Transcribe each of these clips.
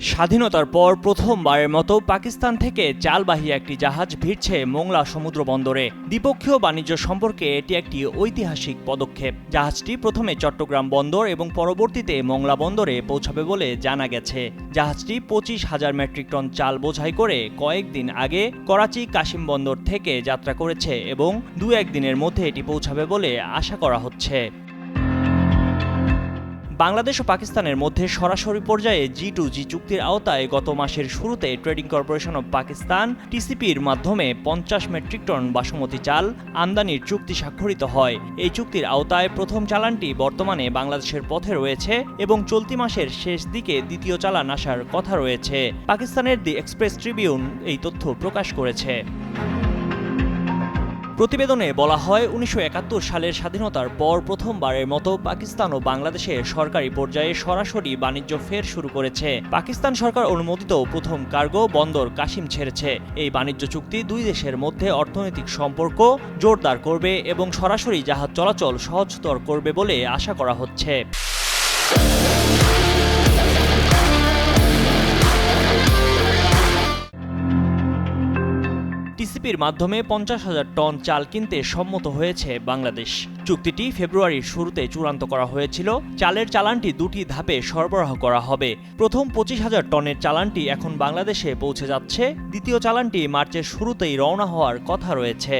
স্বাধীনতার পর প্রথমবারের মতো পাকিস্তান থেকে চালবাহী একটি জাহাজ ভিড়ছে মোংলা সমুদ্র বন্দরে। দ্বিপক্ষীয় বাণিজ্য সম্পর্কে এটি একটি ঐতিহাসিক পদক্ষেপ। জাহাজটি প্রথমে চট্টগ্রাম বন্দর এবং পরবর্তীতে মোংলা বন্দরে পৌঁছাবে বলে জানা গেছে। জাহাজটি পঁচিশ হাজার মেট্রিক টন চাল বোঝাই করে কয়েকদিন আগে করাচি কাশিম বন্দর থেকে যাত্রা করেছে এবং দু একদিনের মধ্যে এটি পৌঁছাবে বলে আশা করা হচ্ছে। বাংলাদেশ ও পাকিস্তানের মধ্যে সরাসরি পর্যায়ে জি টু জি চুক্তির আওতায় গত মাসের শুরুতে ট্রেডিং কর্পোরেশন অব পাকিস্তান টিসিপির মাধ্যমে পঞ্চাশ মেট্রিক টন বাসমতি চাল আমদানির চুক্তি স্বাক্ষরিত হয়। এই চুক্তির আওতায় প্রথম চালানটি বর্তমানে বাংলাদেশের পথে রয়েছে এবং চলতি মাসের শেষ দিকে দ্বিতীয় চালান আসার কথা রয়েছে। পাকিস্তানের দি এক্সপ্রেস ট্রিবিউন এই তথ্য প্রকাশ করেছে। প্রতিবেদনে বলা হয়, উনিশশো একাত্তর সালের স্বাধীনতার পর প্রথমবারের মতো পাকিস্তান ও বাংলাদেশে সরকারি পর্যায়ে সরাসরি বাণিজ্য ফের শুরু করেছে। পাকিস্তান সরকার অনুমোদিত প্রথম কার্গো বন্দর কাশিম ছেড়েছে। এই বাণিজ্য চুক্তি দুই দেশের মধ্যে অর্থনৈতিক সম্পর্ক জোরদার করবে এবং সরাসরি জাহাজ চলাচল সহজতর করবে বলে আশা করা হচ্ছে। টিসিপির মাধ্যমে পঞ্চাশ হাজার টন চাল কিনতে সম্মত হয়েছে বাংলাদেশ। চুক্তিটি ফেব্রুয়ারির শুরুতে চূড়ান্ত করা হয়েছিল। চালের চালানটি দুটি ধাপে সরবরাহ করা হবে। প্রথম পঁচিশ হাজার টনের চালানটি এখন বাংলাদেশে পৌঁছে যাচ্ছে। দ্বিতীয় চালানটি মার্চের শুরুতেই রওনা হওয়ার কথা রয়েছে।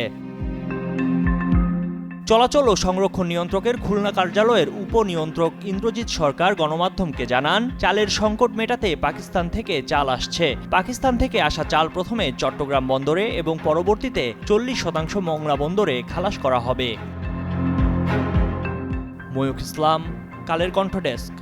চলাচল ও সংরক্ষণ নিয়ন্ত্রকের খুলনা কার্যালয়ের উপনিয়ন্ত্রক ইন্দ্রজিৎ সরকার গণমাধ্যমকে জানান, চালের সংকট মেটাতে পাকিস্তান থেকে চাল আসছে। পাকিস্তান থেকে আসা চাল প্রথমে চট্টগ্রাম বন্দরে এবং পরবর্তীতে চল্লিশ শতাংশ মংলা বন্দরে খালাস করা হবে। ময়ূক ইসলাম, কালের কণ্ঠ ডেস্ক।